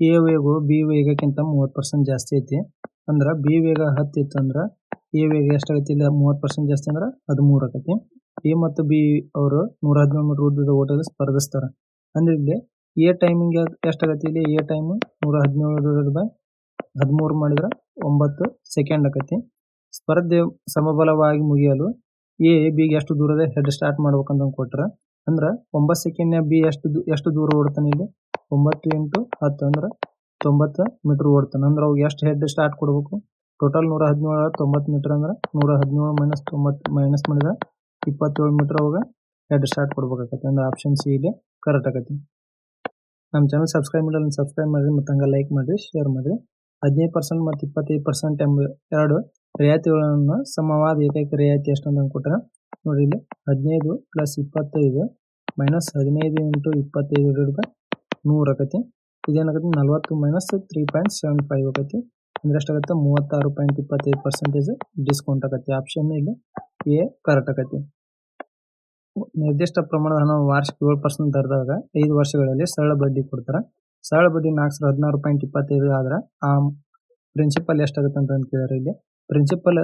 A ವೇಗವು B ವೇಗಕ್ಕಿಂತ ಮೂವತ್ತು percent ಜಾಸ್ತಿ ಐತಿ. ಅಂದ್ರೆ ಬಿ ವೇಗ ಹತ್ತು ಇತ್ತು ಅಂದ್ರೆ ಎ ವೇಗ ಎಷ್ಟಾಗೈತಿ ಇಲ್ಲ ಮೂವತ್ತು ಪರ್ಸೆಂಟ್ ಜಾಸ್ತಿ ಅಂದ್ರೆ ಹದಿಮೂರು ಆಕತಿ ಎ ಮತ್ತು ಬಿ ಅವರು ನೂರ ಹದಿನೇಳು ಮೀಟರ್ ಉದ್ದದ ಓಟದಲ್ಲಿ ಸ್ಪರ್ಧಿಸ್ತಾರ. ಅಂದ್ರೆ ಇಲ್ಲಿ ಎ ಟೈಮಿಂಗ್ ಎಷ್ಟಾಗೈತಿ ಇಲ್ಲಿ ಎ ಟೈಮ್ ನೂರ ಹದಿನೇಳು ಬೈ ಹದಿಮೂರು ಮಾಡಿದ್ರೆ ಒಂಬತ್ತು ಸೆಕೆಂಡ್ ಆಕತಿ ಸ್ಪರ್ಧೆ ಸಮಬಲವಾಗಿ ಮುಗಿಯಲು ಎ ಬಿಗೆ ಎಷ್ಟು ದೂರದ ಹೆಡ್ ಸ್ಟಾರ್ಟ್ ಮಾಡ್ಬೇಕಂತ ಕೊಟ್ರ ಅಂದ್ರ ಒಂಬತ್ತು ಸೆಕೆಂಡ್ ಬಿ ಎಷ್ಟು ಎಷ್ಟು ದೂರ ಓಡ್ತಾನೆ ಇಲ್ಲಿ? ಒಂಬತ್ತು ಇಂಟು ಹತ್ತು ಅಂದ್ರೆ ತೊಂಬತ್ತು ಮೀಟರ್ ಓಡ್ತಾನೆ. ಅಂದ್ರೆ ಅವು ಎಷ್ಟು ಹೆಡ್ ಸ್ಟಾರ್ಟ್ ಕೊಡಬೇಕು? ಟೋಟಲ್ ನೂರ ಹದಿನೇಳು, ತೊಂಬತ್ತು ಮೀಟರ್ ಅಂದ್ರೆ ನೂರ ಹದಿನೇಳು ಮೈನಸ್ ತೊಂಬತ್ತು ಮೈನಸ್ ಮಾಡಿದ್ರೆ ಇಪ್ಪತ್ತೇಳು ಮೀಟರ್ ಅವಾಗ ಹೆಡ್ ಸ್ಟಾರ್ಟ್ ಕೊಡ್ಬೇಕಾಗತ್ತೆ. ಅಂದ್ರೆ ಆಪ್ಷನ್ ಸಿ ಇಲ್ಲಿ ಕರೆಕ್ಟ್ ಆಗತ್ತೆ. ನಮ್ಮ ಚಾನಲ್ ಸಬ್ಸ್ಕ್ರೈಬ್ ಮಾಡಿಲ್ಲ ಸಬ್ಸ್ಕ್ರೈಬ್ ಮಾಡಿರಿ, ಮತ್ತು ಹಂಗೆ ಲೈಕ್ ಮಾಡಿರಿ ಶೇರ್ ಮಾಡಿರಿ. ಹದಿನೈದು ಪರ್ಸೆಂಟ್ ಮತ್ತು ಇಪ್ಪತ್ತೈದು ಪರ್ಸೆಂಟ್ ಎಂಬ ಎರಡು ರಿಯಾಯಿತಿಗಳನ್ನು ಸಮವಾದ ಏಕೈಕ ರಿಯಾಯಿತಿ ಎಷ್ಟು ಅಂತ ಕೊಟ್ಟರೆ ನೋಡಿ ಇಲ್ಲಿ ಹದಿನೈದು ಪ್ಲಸ್ ಇಪ್ಪತ್ತೈದು ಮೈನಸ್ ಹದಿನೈದು ಇಂಟು ಇಪ್ಪತ್ತೈದು ರೂಪಾಯಿ ನೂರು ಆಕೈತಿ. ಇದೇನಾಗತ್ತೆ? ನಲ್ವತ್ತು minus three point seven five ಆಕೈತಿ. ಅಂದ್ರೆ ಎಷ್ಟಾಗುತ್ತೆ? ಮೂವತ್ತಾರು ಪಾಯಿಂಟ್ ಇಪ್ಪತ್ತೈದು ಪರ್ಸೆಂಟೇಜ್ ಡಿಸ್ಕೌಂಟ್ ಆಗತ್ತೆ ಆಪ್ಷನ್ ಇಲ್ಲಿ ಎ ಕರೆಕ್ಟ್ ಆಕೈತಿ. ನಿರ್ದಿಷ್ಟ ಪ್ರಮಾಣದ ಹಣ ವಾರ್ಷಿಕ ಏಳು ಪರ್ಸೆಂಟ್ ದರದಾಗ ಐದು ವರ್ಷಗಳಲ್ಲಿ ಸರಳ ಬಡ್ಡಿ ಕೊಡ್ತಾರೆ. ಸರಳ ಬಡ್ಡಿ ನಾಲ್ಕು ಸಾವಿರದ ಹದಿನಾರು ಪಾಯಿಂಟ್ ಇಪ್ಪತ್ತೈದು ಆದ್ರೆ ಆ ಪ್ರಿನ್ಸಿಪಲ್ ಎಷ್ಟಾಗುತ್ತೆ ಅಂತ ಕೇಳ್ಯಾರ ಇಲ್ಲಿ. ಪ್ರಿನ್ಸಿಪಲ್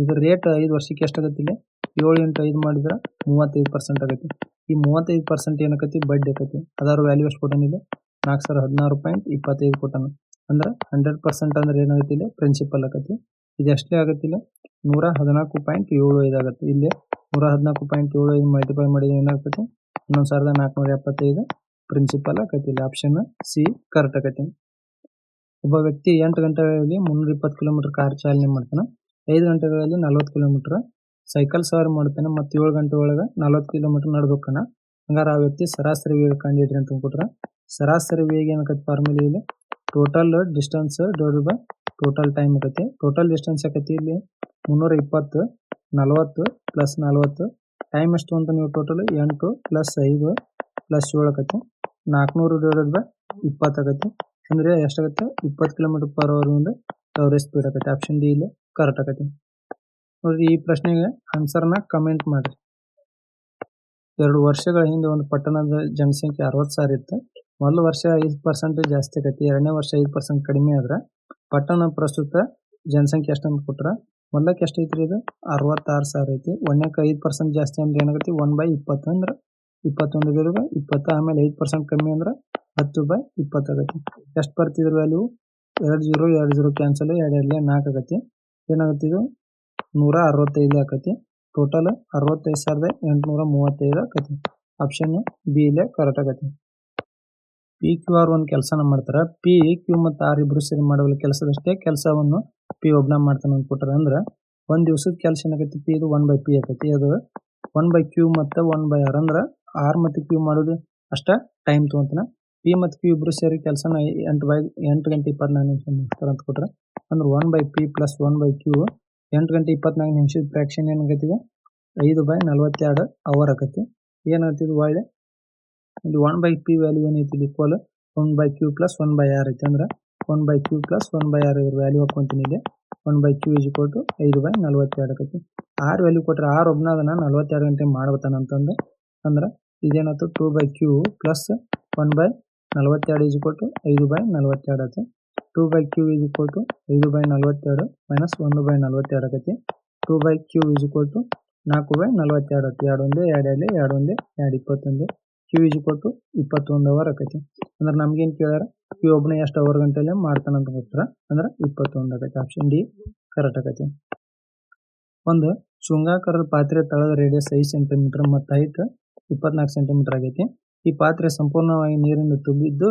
ಇದ್ರ ರೇಟ್ ಐದು ವರ್ಷಕ್ಕೆ ಎಷ್ಟಾಗತ್ತೆ ಇಲ್ಲಿ? ಏಳು ಇಂಟು ಐದು ಮಾಡಿದ್ರೆ ಮೂವತ್ತೈದು ಪರ್ಸೆಂಟ್ ಆಗೈತಿ. ಈ ಮೂವತ್ತೈದು ಪರ್ಸೆಂಟ್ ಏನಕತಿ ಬಡ್ಡಿ ಆಕತಿ ಅದರ ವ್ಯಾಲ್ಯೂ ಎಷ್ಟು ಕೊಟ್ಟಾನ ಇಲ್ಲಿ? ನಾಲ್ಕು ಸಾವಿರ ಹದಿನಾರು ಪಾಯಿಂಟ್ ಇಪ್ಪತ್ತೈದು ಕೊಟ್ಟಾನ. ಅಂದ್ರೆ ಹಂಡ್ರೆಡ್ ಪರ್ಸೆಂಟ್ ಅಂದ್ರೆ ಏನಾಗತ್ತೆ ಇಲ್ಲಿ? ಪ್ರಿನ್ಸಿಪಲ್ ಆಕತಿ ಇದು ಎಷ್ಟೇ ಆಗುತ್ತಿಲ್ಲ ನೂರ ಹದಿನಾಲ್ಕು ಪಾಯಿಂಟ್ ಏಳು ಐದು ಆಗುತ್ತೆ ಇಲ್ಲಿ ನೂರ ಹದಿನಾಲ್ಕು ಪಾಯಿಂಟ್ ಏಳು ಐದು ಮಲ್ಟಿಪ್ಲೈ ಮಾಡಿದ್ರೆ ಏನಾಗ್ತೈತಿ ಇನ್ನೊಂದು ಸಾವಿರದ ನಾಲ್ಕುನೂರ ಎಪ್ಪತ್ತೈದು ಪ್ರಿನ್ಸಿಪಲ್ ಆಕೈತಿ ಇಲ್ಲಿ. ಆಪ್ಷನ್ ಸಿ ಕರೆಕ್ಟ್ ಆಕೈತಿ ಒಬ್ಬ ವ್ಯಕ್ತಿ ಎಂಟು ಗಂಟೆಗಳಲ್ಲಿ ಮುನ್ನೂರ ಇಪ್ಪತ್ತು ಕಿಲೋಮೀಟರ್ ಕಾರ್ ಚಾಲನೆ ಮಾಡ್ತಾನೆ. ಐದು ಗಂಟೆಗಳಲ್ಲಿ ನಲವತ್ತು ಕಿಲೋಮೀಟರ್ ಸೈಕಲ್ ಸವಾರಿ ಮಾಡ್ತಾನೆ, ಮತ್ತು ಏಳು ಗಂಟೆ ಒಳಗೆ ನಲವತ್ತು ಕಿಲೋಮೀಟರ್ ನಡ್ಬೇಕನ ಹಂಗಾರ ಆ ವ್ಯಕ್ತಿ ಸರಾಸರಿ ವೇಗ ಕಂಡಿಡ್ರಿ ಅಂತ ಕೊಟ್ರೆ ಸರಾಸರಿ ವೇಗ ಏನಕತ್ ಫಾರ್ಮುಲಿ ಇಲ್ಲಿ? Total distance divide by total time ಆಗತ್ತೆ ಟೋಟಲ್ ಡಿಸ್ಟೆನ್ಸ್ ಆಕೈತಿ ಇಲ್ಲಿ? ಮುನ್ನೂರ ಇಪ್ಪತ್ತು, ನಲವತ್ತು ಪ್ಲಸ್ ನಲವತ್ತು. ಟೈಮ್ ಎಷ್ಟು ಅಂತ ನೀವು ಟೋಟಲ್ ಎಂಟು ಪ್ಲಸ್ ಐದು ಪ್ಲಸ್ ಏಳು ಆಗತ್ತೆ ನಾಲ್ಕುನೂರು ಡಿವೈಡೆಡ್ ಬೈ ಇಪ್ಪತ್ತು ಆಗತ್ತೆ ಅಂದ್ರೆ ಎಷ್ಟಾಗತ್ತೆ? ಇಪ್ಪತ್ತು ಕಿಲೋಮೀಟರ್ ಪರ್ ಅವರ್ ಒಂದು ಅವರೇಜ್ ಸ್ಪೀಡ್ ಆಗತ್ತೆ ಆಪ್ಷನ್ ಡಿ ಇಲ್ಲಿ ಕರೆಕ್ಟ್ ಆಗೈತಿ ನೋಡ್ರಿ ಈ ಪ್ರಶ್ನೆಗೆ ಆನ್ಸರ್ನ ಕಮೆಂಟ್ ಮಾಡ್ರಿ. ಎರಡು ವರ್ಷಗಳ ಹಿಂದೆ ಒಂದು ಪಟ್ಟಣದ ಜನಸಂಖ್ಯೆ ಅರವತ್ತು ಸಾವಿರ ಇತ್ತು. ಮೊದಲ ವರ್ಷ ಐದು ಪರ್ಸೆಂಟ್ ಜಾಸ್ತಿ ಆಗೈತಿ, ಎರಡನೇ ವರ್ಷ ಐದು ಪರ್ಸೆಂಟ್ ಕಡಿಮೆ ಆದ್ರೆ ಪಟ್ಟಣ ಪ್ರಸ್ತುತ ಜನಸಂಖ್ಯೆ ಎಷ್ಟು ಅಂತ ಕೊಟ್ರ ಮೊದಲಕ್ಕೆ ಎಷ್ಟು ಐತ್ರಿ ಇದು? ಅರವತ್ತಾರು ಸಾವಿರ ಐತಿ. ಒಂದಕ್ಕೆ ಐದು ಪರ್ಸೆಂಟ್ ಜಾಸ್ತಿ ಅಂದ್ರೆ ಏನಾಗುತ್ತೆ ಒನ್ ಬೈ ಇಪ್ಪತ್ತು ಅಂದ್ರೆ ಇಪ್ಪತ್ತೊಂದು ಇರೋದು ಇಪ್ಪತ್ತು ಆಮೇಲೆ ಐದು ಪರ್ಸೆಂಟ್ ಕಮ್ಮಿ ಅಂದ್ರೆ ಹತ್ತು ಬೈ ಇಪ್ಪತ್ತು ಆಗೈತಿ. ಎಷ್ಟು ಬರ್ತಿದ್ರ ವ್ಯಾಲ್ಯೂ ಎರಡು ಜೀರೋ ಎರಡು ಜೀರೋ ಕ್ಯಾನ್ಸಲ್ ಎರಡು ಎರಡಲೇ ನಾಲ್ಕು ಆಗತ್ತೆ ಏನಾಗತ್ತೆ ಇದು? ನೂರ ಅರವತ್ತೈದು ಆಕತಿ. ಟೋಟಲ್ ಅರವತ್ತೈದು ಸಾವಿರದ ಎಂಟುನೂರ ಮೂವತ್ತೈದು ಆಕತಿ. ಆಪ್ಷನ್ ಬಿ ಇಲ್ಲೇ ಕರೆಕ್ಟ್ ಆಗೈತಿ ಪಿ ಕ್ಯೂ ಆರ್ ಒಂದು ಕೆಲಸನ ಮಾಡ್ತಾರ. ಪಿ ಕ್ಯೂ ಮತ್ತು ಆರ್ ಇಬ್ರು ಸೇರಿ ಮಾಡಬಲ್ಲ ಕೆಲಸದಷ್ಟೇ ಕೆಲಸವನ್ನು ಪಿ ಒಬ್ನ ಮಾಡ್ತಾನೆ ಅಂತ ಕೊಟ್ಟಾರ ಅಂದ್ರೆ ಒಂದು ದಿವಸದ ಕೆಲಸ ಏನಾಗೈತಿ ಪಿ ಇದು ಒನ್ ಬೈ ಪಿ ಆಕತಿ. ಅದು ಒನ್ ಬೈ ಕ್ಯೂ ಮತ್ತು ಒನ್ ಬೈ ಆರ್ ಅಂದ್ರೆ ಆರ್ ಮತ್ತು ಕ್ಯೂ ಮಾಡೋದು ಅಷ್ಟೇ ಟೈಮ್ ತೊಗೊತಾನೆ. ಪಿ ಮತ್ತು ಕ್ಯೂ ಇಬ್ರು ಸೇರಿ ಕೆಲಸನ ಎಂಟು ಬೈ ಎಂಟು ಗಂಟೆ ಇಪ್ಪತ್ನಾಲ್ಕು ನಿಮಿಷ ಮಾಡ್ತಾರೆ ಅಂತ ಕೊಟ್ರೆ. ಅಂದ್ರೆ one by P plus one by Q ಎಂಟು ಗಂಟೆ ಇಪ್ಪತ್ನಾಲ್ಕು ನಿಮಿಷದ ಫ್ರಾಕ್ಷನ್ ಏನಾಗೈತಿ ಇದು ಐದು ಬೈ ನಲವತ್ತೆರಡು ಅವರ್ ಆಕೈತಿ. ಏನಾಗೈತಿ ಇದು ಒಳ್ಳೆ? ಇಲ್ಲಿ ಒನ್ ಬೈ ಪಿ ವ್ಯಾಲ್ಯೂ ಏನೈತಿ equal one by Q plus one by R ಐತಿ ಅಂದ್ರೆ one by Q plus one by R ಇವ್ರ ವ್ಯಾಲ್ಯೂ ಹಾಕೊಂತೀನಿ ಇಲ್ಲಿ. ಒನ್ ಬೈ ಕ್ಯೂ ಇಸ್ ಕೊಟ್ಟು ಐದು ಬೈ ನಲವತ್ತೆರಡು ಆಕೈತಿ. ಆರ್ ವ್ಯಾಲ್ಯೂ ಕೊಟ್ಟರೆ ಆರ್ ಒಬ್ನ ಅದನ್ನ ನಲವತ್ತೆರಡು ಗಂಟೆ ಮಾಡ್ತಾನ ಅಂತಂದು ಅಂದ್ರೆ ಇದೇನಾಯ್ತು two by Q plus one by ನಲವತ್ತೆರಡು ಇಸ್ ಕೊಟ್ಟು ಐದು ಬೈ ನಲವತ್ತೆರಡು ಆಯ್ತು two by Q is equal to ಐದು ಬೈ ನಲವತ್ತೆರಡು ಮೈನಸ್ ಒಂದು ಬೈ ನಲವತ್ತೆರಡು ಆಗತ್ತೆ. Two by Q is equal to ನಾಲ್ಕು ಬೈ ನಲವತ್ತೆರಡು ಆಯ್ತು ಎರಡು ಒಂದೇ ಎರಡು ಎರಡೇ ಎರಡು ಒಂದೇ ಎರಡು ಇಪ್ಪತ್ತೊಂದು ಕ್ಯೂ ಇಸ್ ಈಕ್ವಲ್ ಟು ಇಪ್ಪತ್ತೊಂದು ಅವರ್ ಆಕತಿ ಅಂದ್ರೆ ನಮ್ಗೇನ್ ಕೇಳ್ಯಾರ? ಕ್ಯೂ ಒಬ್ಬನೇ ಎಷ್ಟು ಅವರ್ ಗಂಟೆಲೆ ಮಾಡ್ತಾನ ಅಂತ ಗೊತ್ತಾರ ಅಂದ್ರೆ ಇಪ್ಪತ್ತೊಂದು ಆಗತ್ತೆ. ಆಪ್ಷನ್ ಡಿ ಕರೆಕ್ಟ್ ಆಗತ್ತೆ. ಒಂದು, ಶೃಂಗಾಕಾರದ ಪಾತ್ರೆ ತಳದ ರೇಡಿಯಸ್ ಐದು ಸೆಂಟಿಮೀಟರ್ ಮತ್ತು ಹೈಟ್ ಇಪ್ಪತ್ನಾಲ್ಕು ಸೆಂಟಿಮೀಟರ್ ಆಗೈತಿ. ಈ ಪಾತ್ರೆ ಸಂಪೂರ್ಣವಾಗಿ ನೀರಿಂದ ತುಂಬಿದ್ದು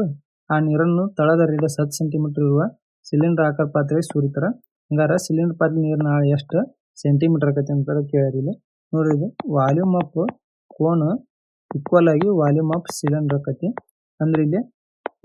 ಆ ನೀರನ್ನು ತಳದ ರೇಡಿಯಸ್ ಹತ್ತು ಸೆಂಟಿಮೀಟರ್ ಇರುವ ಸಿಲಿಂಡರ್ ಆಕಾರ ಪಾತ್ರೆಗೆ ಸುರಿತಾರ. ಹಂಗಾರ ಸಿಲಿಂಡರ್ ಪಾತ್ರೆ ನೀರಿನ ಆಳ ಎಷ್ಟು ಸೆಂಟಿಮೀಟರ್ ಆಕತಿ ಅಂತ ಕೇಳ್ಯಾರ ಇಲ್ಲಿ ನೋಡ್ರಿ ಇದು ವಾಲ್ಯೂಮ್ ಆಫ್ ಕೋನ್ ಈಕ್ವಲ್ ಆಗಿ ವಾಲ್ಯೂಮ್ ಆಫ್ ಸಿಲಿಂಡರ್ ಆಕತಿ. ಅಂದ್ರೆ ಇಲ್ಲಿ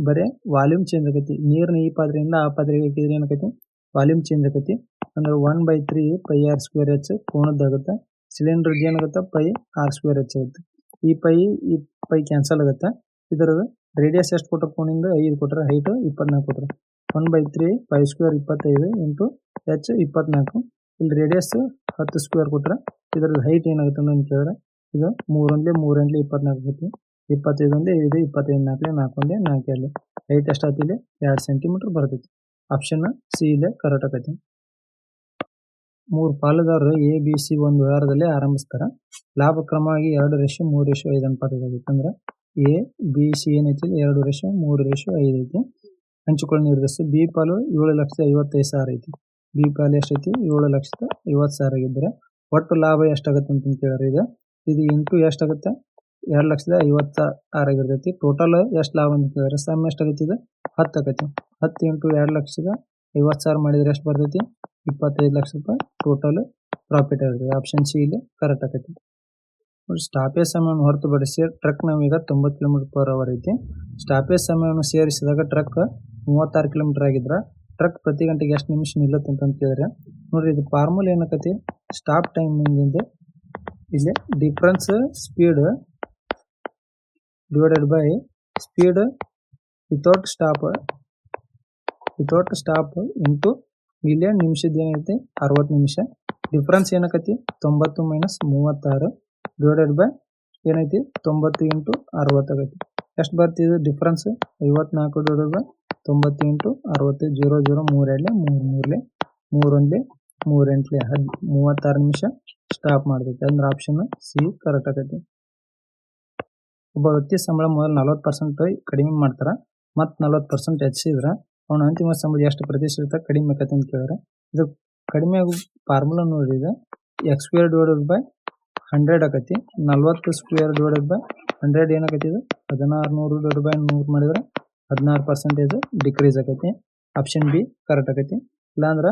ಬರೇ ವಾಲ್ಯೂಮ್ ಚೇಂಜ್ ಆಕೈತಿ. ನೀರ್ನ ಈ ಪಾತ್ರೆಯಿಂದ ಆ ಪಾತ್ರೆಗೆ ಹಾಕಿದ್ರೆ ಏನಾಕತಿ? ವಾಲ್ಯೂಮ್ ಚೇಂಜ್ ಆಕೈತಿ. ಅಂದ್ರೆ one by three pi R square H ಕೋನದ್ದಾಗುತ್ತೆ. Cylinder ಏನಾಗುತ್ತೆ? ಪೈ ಆರ್ ಸ್ಕ್ವೇರ್ ಎಚ್ ಆಗುತ್ತೆ. ಈ ಪೈ ಈ ಪೈ ಕ್ಯಾನ್ಸಲ್ ಆಗುತ್ತೆ. ಇದರದ ರೇಡಿಯಸ್ ಎಷ್ಟು ಕೊಟ್ಟರು ಕೋಣಿಂದ ಐದು ಕೊಟ್ಟರೆ ಹೈಟ್ ಇಪ್ಪತ್ನಾಲ್ಕು ಕೊಟ್ಟರೆ one by three five square ಇಪ್ಪತ್ತೈದು ಇಂಟು ಎಚ್ ಇಪ್ಪತ್ನಾಲ್ಕು. ಇಲ್ಲಿ ರೇಡಿಯಸ್ ಹತ್ತು ಸ್ಕ್ವೇರ್ ಕೊಟ್ಟರೆ ಇದರ ಹೈಟ್ ಏನಾಗುತ್ತೆ ಅಂತ ಕೇಳಿದ್ರೆ ಇದು ಮೂರೊಂದ್ಲೆ ಮೂರೆಂಟ್ಲೆ ಇಪ್ಪತ್ನಾಲ್ಕು ಆಗುತ್ತೆ ಇಪ್ಪತ್ತೈದು ಒಂದೇ ಐದು ಇಪ್ಪತ್ತೈದು ನಾಲ್ಕಲೇ ನಾಲ್ಕೊಂದೇ ಒಂದೇ ನಾಲ್ಕು ಅಲ್ಲಿ ಹೈಟ್ ಎಷ್ಟು ಇಲ್ಲಿ? ಎರಡು ಸೆಂಟಿಮೀಟರ್ ಬರ್ತೈತಿ. ಆಪ್ಷನ್ ಸಿ ಇಲ್ಲೇ ಕರೆಕ್ಟ್ ಆಕೈತಿ ಮೂರು ಪಾಲುದಾರರು ಎ ಬಿ ಸಿ ಒಂದು ವ್ಯವಹಾರದಲ್ಲಿ ಆರಂಭಿಸ್ತಾರ. ಲಾಭ ಕ್ರಮವಾಗಿ ಎರಡು ರೇಷು, ಮೂರು ರೇಷು, ಐದು ಅನುಪಾತದ ಆಗೈತೆ ಅಂದ್ರೆ ಎ ಬಿ ಸಿ ಏನೈತಿ? ಎರಡು ರೇಷು, ಮೂರು ರೇಷು, ಐದು ಐತಿ. ಹಂಚಿಕೊಳ್ಳಿ ನಿರ್ಧರಿಸಿ ಬಿ ಪಾಲು ಏಳು ಲಕ್ಷದ ಐವತ್ತೈದು ಸಾವಿರ ಐತಿ. ಬಿ ಪಾಲು ಎಷ್ಟೈತಿ? ಏಳು ಲಕ್ಷದ ಐವತ್ತು ಸಾವಿರ ಆಗಿದ್ರೆ ಒಟ್ಟು ಲಾಭ ಎಷ್ಟಾಗತ್ತೆ ಅಂತ ಕೇಳಿದ್ರೆ ಇದು ಇದು ಇಂಟು ಎಷ್ಟಾಗುತ್ತೆ? ಎರಡು ಲಕ್ಷದ ಐವತ್ತ ಆರು ಆಗಿರ್ತೈತಿ. ಟೋಟಲ್ ಎಷ್ಟು ಲಾಭ ಅಂತ ಕೇಳಿದ್ರೆ ಸಮ್ ಎಷ್ಟಾಗೈತಿ ಇದು? ಹತ್ತು ಆಗೈತಿ ಹತ್ತು ಇಂಟು ಎರಡು ಲಕ್ಷದ ಐವತ್ತು ಸಾವಿರ ಮಾಡಿದ್ರೆ ಎಷ್ಟು ಬರ್ತೈತಿ? ಇಪ್ಪತ್ತೈದು ಲಕ್ಷ ರೂಪಾಯಿ ಟೋಟಲ್ ಪ್ರಾಫಿಟ್ ಆಗಿದೆ ಆಪ್ಷನ್ ಸಿ ಇಲ್ಲಿ ಕರೆಕ್ಟ್ ಆಗೈತಿ ಸ್ಟಾಪೇಜ್ ಸಮಯವನ್ನು ಹೊರತುಪಡಿಸಿ ಟ್ರಕ್ ನಾವೀಗ ತೊಂಬತ್ತು ಕಿಲೋಮೀಟರ್ ಪರ್ ಅವರ್ ಐತಿ. ಸ್ಟಾಪೇಜ್ ಸಮಯವನ್ನು ಸೇರಿಸಿದಾಗ ಟ್ರಕ್ ಮೂವತ್ತಾರು ಕಿಲೋಮೀಟರ್ ಆಗಿದ್ರೆ ಟ್ರಕ್ ಪ್ರತಿ ಗಂಟೆಗೆ ಎಷ್ಟು ನಿಮಿಷ ನಿಲ್ಲುತ್ತೆ ಅಂತ ಕೇಳಿದ್ರೆ, ನೋಡ್ರಿ, ಇದು ಫಾರ್ಮುಲಾ ಏನಕತಿ? ಸ್ಟಾಪ್ ಟೈಮಿಂಗ್ ಇಲ್ಲಿ difference speed divided by speed without stop without stop into ಇಲ್ಲಿ ನಿಮಿಷದ ಏನೈತಿ ಅರವತ್ತು ನಿಮಿಷ. ಡಿಫ್ರೆನ್ಸ್ ಏನಕತಿ ತೊಂಬತ್ತು ಮೈನಸ್ ಮೂವತ್ತಾರು ಡಿವೈಡೆಡ್ ಬೈ ಏನೈತಿ? ತೊಂಬತ್ತು ಇಂಟು ಅರವತ್ತು ಆಗೈತಿ. ಎಷ್ಟು ಬರ್ತಿದೆ ಡಿಫ್ರೆನ್ಸ್ ಐವತ್ನಾಲ್ಕು ಡಿವೈಡೆಡ್ ಬೈ ತೊಂಬತ್ತು ಇಂಟು ಅರವತ್ತು, ಜೀರೋ ಜೀರೋ ಮೂರೆರಡಲೆ ಮೂರು ಮೂರಲೆ ಮೂರೊಂದೇ ಮೂರೆಂಟ್ಲೆ ಹದ್, ಮೂವತ್ತಾರು ನಿಮಿಷ ಸ್ಟಾಪ್ ಮಾಡ್ತೈತಿ. ಅಂದ್ರೆ ಆಪ್ಷನ್ ಸಿ ಕರೆಕ್ಟ್ ಆಗೈತಿ. ಒಬ್ಬ ವ್ಯಕ್ತಿ ಸಂಬಳ ಮೊದಲು ನಲವತ್ತು ಪರ್ಸೆಂಟ್ ಕಡಿಮೆ ಮಾಡ್ತಾರ. ಮತ್ತು ನಲವತ್ತು ಪರ್ಸೆಂಟ್ ಹೆಚ್ಚಿದ್ರೆ ಅವನ ಅಂತಿಮ ಸಂಬಳ ಎಷ್ಟು ಪ್ರತಿಶತ ಕಡಿಮೆ ಆಗತ್ತೆ ಅಂತ ಕೇಳಿದ್ರೆ, ಇದು ಕಡಿಮೆ ಆಗೋ ಫಾರ್ಮುಲಾ ನೋಡಿದ್ರೆ X square divided by hundred ಆಕತಿ, ನಲ್ವತ್ತು ಸ್ಕ್ವೇರ್ ಡಿವೈಡೆಡ್ ಬೈ ಹಂಡ್ರೆಡ್ ಏನಾಕೈತಿ ಇದು? ಹದಿನಾರು ನೂರು ಡಿವೈಡ್ ಬೈ ನೂರು ಮಾಡಿದ್ರೆ ಹದಿನಾರು ಪರ್ಸೆಂಟೇಜ್ ಡಿಕ್ರೀಸ್ ಆಕೈತಿ ಆಪ್ಷನ್ ಬಿ ಕರೆಕ್ಟ್ ಆಕೈತಿ. ಇಲ್ಲಾಂದ್ರೆ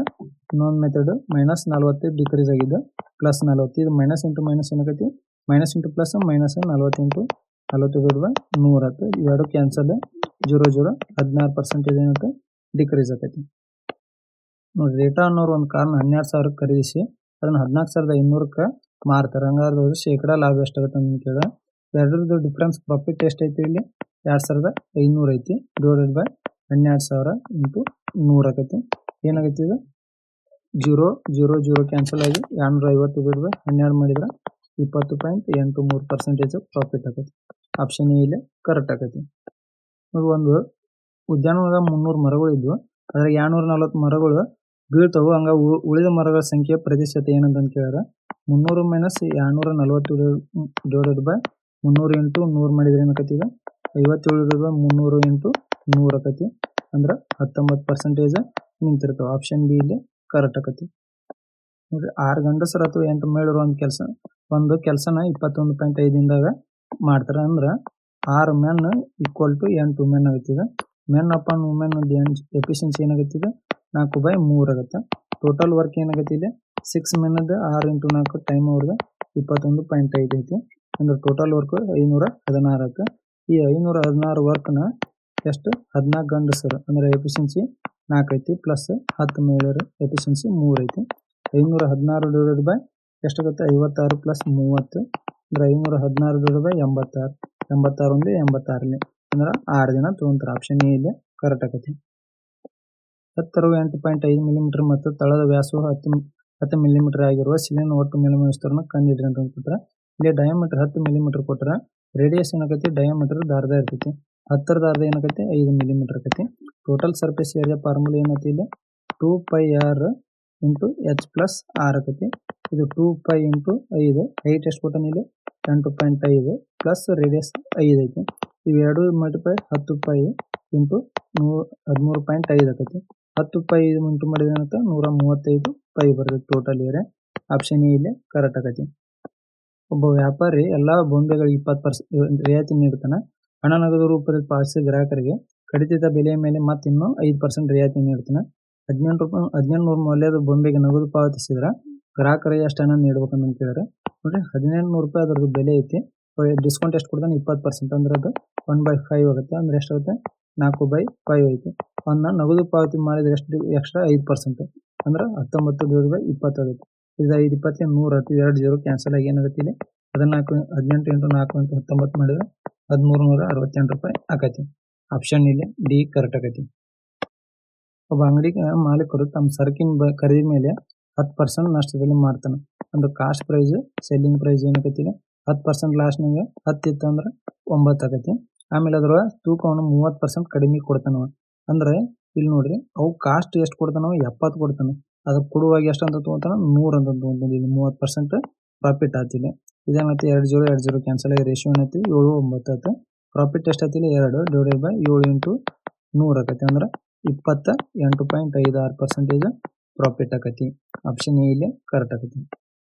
ಇನ್ನೊಂದು ಮೆಥಡ್ ಮೈನಸ್ ನಲ್ವತ್ತು ಡಿಕ್ರೀಸ್ ಆಗಿದ್ದು ಪ್ಲಸ್ ನಲ್ವತ್ತು, ಇದು ಮೈನಸ್ ಇಂಟು ಮೈನಸ್ ಏನಾಕೈತಿ? ಮೈನಸ್ ಇಂಟು ಪ್ಲಸ್ ಮೈನಸ್ ನಲ್ವತ್ತೆಂಟು ನಲ್ವತ್ತು ಡಿವೈಡ್ ಬೈ ನೂರ ಹತ್ತು ಇವೆರಡು ಕ್ಯಾನ್ಸಲ್ ಜೀರೋ ಜೀರೋ, ಹದಿನಾರು ಪರ್ಸೆಂಟೇಜ್ ಏನಂತ? ಡಿಕ್ರೀಸ್ ಆಕೈತಿ. ನೋಡಿ ರೇಟಾ ಅನ್ನೋರು ಒಂದು ಕಾರ್ನ ಹನ್ನೆರಡು ಸಾವಿರಕ್ಕೆ ಖರೀದಿಸಿ ಅದನ್ನ ಹದಿನಾಲ್ಕು ಸಾವಿರದ ಐನೂರಕ್ಕೆ ಮಾರ್ತಾರೆ. ಹಂಗಾದ್ರೆ ಅವ್ರು ಶೇಕಡ ಲಾಭ ಎಷ್ಟಾಗುತ್ತೆ ಅಂತ ಕೇಳ ಎರಡರದ್ದು ಡಿಫ್ರೆನ್ಸ್ ಪ್ರಾಫಿಟ್ ಎಷ್ಟೈತಿ ಇಲ್ಲಿ? ಎರಡು ಸಾವಿರದ ಐನೂರು ಐತಿ ಡಿವೈಡೆಡ್ ಬೈ ಹನ್ನೆರಡು ಸಾವಿರ ಇಂಟು ನೂರು ಆಕೈತಿ. ಏನಾಗೈತಿ ಇದು? ಜೀರೋ ಜೀರೋ ಜೀರೋ ಕ್ಯಾನ್ಸಲ್ ಆಗಿ ಎರಡ್ನೂರ ಐವತ್ತು ಡಿವೈಡ್ ಬೈ ಹನ್ನೆರಡು ಮಾಡಿದ್ರೆ ಇಪ್ಪತ್ತು ಪಾಯಿಂಟ್ ಎಂಟು ಮೂರು ಪರ್ಸೆಂಟೇಜ್ ಪ್ರಾಫಿಟ್ ಆಕೈತಿ. ಆಪ್ಷನ್ ಇಲ್ಲಿ ಕರೆಕ್ಟ್ ನೋಡಿ ಒಂದು ಉದ್ಯಾನವನದಾಗ ಮುನ್ನೂರು ಮರಗಳು ಇದ್ವು. ಅದ್ರಾಗ ಎರಡ್ನೂರ ನಲವತ್ತು ಮರಗಳು ಬೀಳ್ತಾವು, ಹಂಗ ಉಳಿದ ಮರಗಳ ಸಂಖ್ಯೆ ಪ್ರತಿಶತ ಏನಂತ ಕೇಳಿದ್ರೆ, ಮುನ್ನೂರು ಮೈನಸ್ ಎರಡ್ನೂರ ನಲವತ್ತು ಡಿವೈಡೆಡ್ ಬೈ ಮುನ್ನೂರು ಎಂಟು ನೂರು ಮಾಡಿದ್ರೆ ಏನಾಕತಿ ಐವತ್ತೇಳು ಬೈ ಮುನ್ನೂರು ಇಂಟು ನೂರು ಆಕತಿ. ಅಂದ್ರೆ ಹತ್ತೊಂಬತ್ತು ಪರ್ಸೆಂಟೇಜ್ ನಿಂತಿರ್ತಾವ. ಆಪ್ಷನ್ ಬಿ ಇಲ್ಲಿ ಕರೆಕ್ಟ್ ಆಕತಿ. ನೋಡ್ರಿ, ಆರು ಗಂಡಸರು ಅಥವಾ ಎಂಟು ಮೇಳರು ಒಂದು ಕೆಲಸ, ಒಂದು ಕೆಲಸನ ಇಪ್ಪತ್ತೊಂದು ಪಾಯಿಂಟ್ ಐದಿಂದಾಗ ಮಾಡ್ತಾರ. ಅಂದ್ರ ಆರು ಮೆನ್ ಈಕ್ವಲ್ ಟು ಎಂಟು ಮೆನ್ ಆಗತ್ತಿದೆ ಮೆನ್ ಅಪಾನ್ ವುಮೆನ್ ಎಫಿಷಿಯನ್ಸಿ ಏನಾಗುತ್ತಿದೆ? ನಾಲ್ಕು ಬೈ ಮೂರ್ ಆಗುತ್ತೆ. ಟೋಟಲ್ ವರ್ಕ್ ಏನಾಗುತ್ತೆ ಇಲ್ಲಿ ಸಿಕ್ಸ್ ಅದ ಆರು ಇಂಟು ನಾಲ್ಕು ಟೈಮ್ ಅವ್ರದ್ದು ಇಪ್ಪತ್ತೊಂದು ಪಾಯಿಂಟ್ ಐದು ಐತಿ. ಅಂದ್ರೆ ಟೋಟಲ್ ವರ್ಕ್ ಐನೂರ ಹದಿನಾರು ಈ ಐನೂರ ಹದಿನಾರು ವರ್ಕ್ನ ಎಷ್ಟು? ಹದಿನಾಲ್ಕು ಗಂಡಸರು, ಅಂದ್ರೆ ಎಫಿಷಿಯನ್ಸಿ ನಾಲ್ಕು ಐತಿ ಪ್ಲಸ್ ಹತ್ತು ಮಹಿಳೆಯರು ಎಫಿಷಿಯನ್ಸಿ ಮೂರು ಐತಿ. ಐನೂರ ಹದಿನಾರು ಡಿವೈಡೆಡ್ ಬೈ ಎಷ್ಟಾಗುತ್ತೆ ಐವತ್ತಾರು ಪ್ಲಸ್ ಮೂವತ್ತು. ಅಂದ್ರೆ ಐನೂರ ಹದಿನಾರು ಡಿವೈಡ್ ಬೈ ಎಂಬತ್ತಾರು. ಎಂಬತ್ತಾರು ಒಂದು ಎಂಬತ್ತಾರನೇ. ಅಂದ್ರೆ ಆರು ದಿನ ತೊಗೊಂತಾರೆ. ಆಪ್ಷನ್ ಎ ಇಲ್ಲಿ ಕರೆಕ್ಟ್ ಆಕತಿ ಎತ್ತರವು ಎಂಟು ಪಾಯಿಂಟ್ ಐದು ಮಿಲಿಮೀಟರ್ ಮತ್ತು ತಳದ ವ್ಯಾಸವು ಹತ್ತು ಹತ್ತು ಮಿಲಿಮೀಟರ್ ಆಗಿರುವ ಸಿಲಿಂಡರ್ ಒಟ್ಟು ಮೇಲ್ಮೈ ವಿಸ್ತೀರ್ಣ ಕೊಟ್ರೆ ಇಲ್ಲಿ ಡಯಾಮೀಟರ್ ಹತ್ತು ಮಿಲಿಮೀಟರ್ ಕೊಟ್ರೆ ರೇಡಿಯಸ್ ಏನಾಗೈತಿ? ಡಯಾಮೀಟರ್ ದಾರದ ಇರ್ತೈತಿ. ಹತ್ತರ ದಾರದ ಏನಾಗೈತಿ? ಐದು ಮಿಲಿಮೀಟರ್ ಆಕೈತಿ ಟೋಟಲ್ ಸರ್ಫೇಸ್ ಏರಿಯಾ ಫಾರ್ಮುಲಾ ಏನೈತಿ ಇಲ್ಲಿ? Two pi R into H plus R ಆಕೈತಿ ಇದು ಟೂ ಪೈ ಇಂಟು ಐದು. ಹೈಟ್ ಎಷ್ಟು ಕೊಟ್ಟಾನ ಇಲ್ಲಿ? ಎಂಟು ಪಾಯಿಂಟ್ ಐದು ಪ್ಲಸ್ ರೇಡಿಯಸ್ ಐದು ಐತಿ. ಇವೆರಡು ಮಲ್ಟಿಪ್ಲೈ ಹತ್ತು ರೂಪಾಯಿ ಇಂಟು ನೂರ್ ಹದಿಮೂರು ಪಾಯಿಂಟ್ ಐದು ಆಕೈತಿ. ಹತ್ತು ರೂಪಾಯಿ ಇಂಟು ಮಾಡಿದ್ರೆ ಏನಾಗುತ್ತೆ? ನೂರ ಮೂವತ್ತೈದು ಪೈ ಬರ್ತೈತಿ ಟೋಟಲ್ ಏರಿಯಾ ಆಪ್ಷನ್ ಎ ಇಲ್ಲಿ ಕರೆಕ್ಟ್ ಆಕೈತಿ. ಒಬ್ಬ ವ್ಯಾಪಾರಿ ಎಲ್ಲಾ ಬೊಂಬೆಗಳಿಗೆ ಇಪ್ಪತ್ತು ಪರ್ಸೆಂಟ್ ರಿಯಾಯಿತಿ ನೀಡ್ತಾನೆ. ಹಣ ನಗದು ರೂಪದಲ್ಲಿ ಪಾವತಿಸಿದ ಗ್ರಾಹಕರಿಗೆ ಕಡಿತದ ಬೆಲೆಯ ಮೇಲೆ ಮತ್ತೆ ಇನ್ನೂ ಐದು ಪರ್ಸೆಂಟ್ ರಿಯಾಯಿತಿ ನೀಡ್ತಾನೆ. ಹದಿನೆಂಟು ರೂಪಾಯಿ ಹದಿನೆಂಟು ನೂರು ಮೌಲ್ಯದ ಬೊಂಬೆಗೆ ನಗದು ಪಾವತಿಸಿದ್ರೆ ಗ್ರಾಹಕರಿಗೆ ಅಷ್ಟು ಹಣ ನೀಡಬೇಕಂತ ಕೇಳಿದ್ರೆ ನೋಡ್ರಿ ಹದಿನೆಂಟು ನೂರು ರೂಪಾಯಿ ಅದರದ್ದು ಬೆಲೆ ಐತಿ. ಡಿಸ್ಕೌಂಟ್ ಎಷ್ಟು ಕೊಡ್ತಾನೆ ಇಪ್ಪತ್ತು ಪರ್ಸೆಂಟ್ ಅಂದ್ರೆ ಅದು ಒನ್ ಬೈ ಫೈವ್ ಆಗುತ್ತೆ ಅಂದ್ರೆ ಎಷ್ಟಾಗುತ್ತೆ ನಾಲ್ಕು ಬೈ ಫೈವ್ ಐತಿ. ಅವನ್ನ ನಗದು ಪಾವತಿ ಮಾಡಿದ್ರೆ ಎಷ್ಟು ಎಕ್ಸ್ಟ್ರಾ ಐದು ಪರ್ಸೆಂಟ್ ಅಂದ್ರೆ ಹತ್ತೊಂಬತ್ತು ಡಿವೈಡ್ ಬೈ ಇಪ್ಪತ್ತು ಆಗುತ್ತೆ. ಇದು ಐದು ಇಪ್ಪತ್ತು ನೂರ, ಹತ್ತು ಎರಡು ಜೀರೋ ಕ್ಯಾನ್ಸಲ್ ಆಗಿ ಏನಾಗುತ್ತೆ ಇಲ್ಲಿ? ಹದಿನಾಲ್ಕು ಹದಿನೆಂಟು ಇಂಟು ನಾಲ್ಕು ಅಂತ ಹತ್ತೊಂಬತ್ತು ಮಾಡಿದ್ರೆ ಹದಿಮೂರು ನೂರ ಅರವತ್ತೆಂಟು ರೂಪಾಯಿ ಆಕೈತಿ. ಆಪ್ಷನ್ ಇಲ್ಲಿ ಡಿ ಕರೆಕ್ಟ್ ಆಕೈತಿ. ಒಬ್ಬ ಅಂಗಡಿ ಮಾಲೀಕರು ತಮ್ಮ ಸರಕಿನ ಖರೀದಿ ಮೇಲೆ ಹತ್ತು ಪರ್ಸೆಂಟ್ ನಷ್ಟದಲ್ಲಿ ಮಾಡ್ತಾನೆ ಅಂದ್ರೆ ಕಾಸ್ಟ್ ಪ್ರೈಸ್ ಸೆಲ್ಲಿಂಗ್ ಪ್ರೈಸ್ ಏನಕೈತಿ ಹತ್ತು ಪರ್ಸೆಂಟ್ ಲಾಸ್ಟ್ನಾಗ ಹತ್ತು ಇತ್ತು ಅಂದ್ರೆ ಒಂಬತ್ತು ಆಗತ್ತೆ ಆಮೇಲೆ ಅದ್ರೊಳಗೆ ತೂಕವನ್ನು ಮೂವತ್ತು ಪರ್ಸೆಂಟ್ ಕಡಿಮೆ ಕೊಡ್ತಾನವ. ಅಂದ್ರೆ ಇಲ್ಲಿ ನೋಡ್ರಿ, ಅವು ಕಾಸ್ಟ್ ಎಷ್ಟು ಕೊಡ್ತಾನೋ ಎಪ್ಪತ್ತು ಕೊಡ್ತಾನೆ. ಅದಕ್ಕೆ ಕೊಡುವಾಗ ಎಷ್ಟು ಅಂತ ತೊಗೊತಾನ? ನೂರು ಅಂತ ತಗೋತಾನ. ಇಲ್ಲಿ ಮೂವತ್ತು ಪರ್ಸೆಂಟ್ ಪ್ರಾಫಿಟ್ ಆತಿಲ್ಲ ಇದೇನೈತಿ? ಎರಡು ಜೀರೋ ಎರಡು ಜೀರೋ ಕ್ಯಾನ್ಸಲ್ ಆಗಿ ರೇಷಿಯೋ ಏನೈತಿ? ಏಳು ಒಂಬತ್ತು ಆಯ್ತು ಪ್ರಾಫಿಟ್ ಎಷ್ಟಾತಿಲ್ಲ ಎರಡು ಡಿವೈಡೆಡ್ ಬೈ ಏಳು ಇಂಟು ನೂರು ಆಕತಿ. ಅಂದ್ರೆ ಇಪ್ಪತ್ತ ಎಂಟು ಪಾಯಿಂಟ್ ಐದು ಆರು ಪರ್ಸೆಂಟೇಜ್ ಪ್ರಾಫಿಟ್ ಆಕತಿ. ಆಪ್ಷನ್ ಎ ಇಲ್ಲಿ ಕರೆಕ್ಟ್ ಆಕತಿ.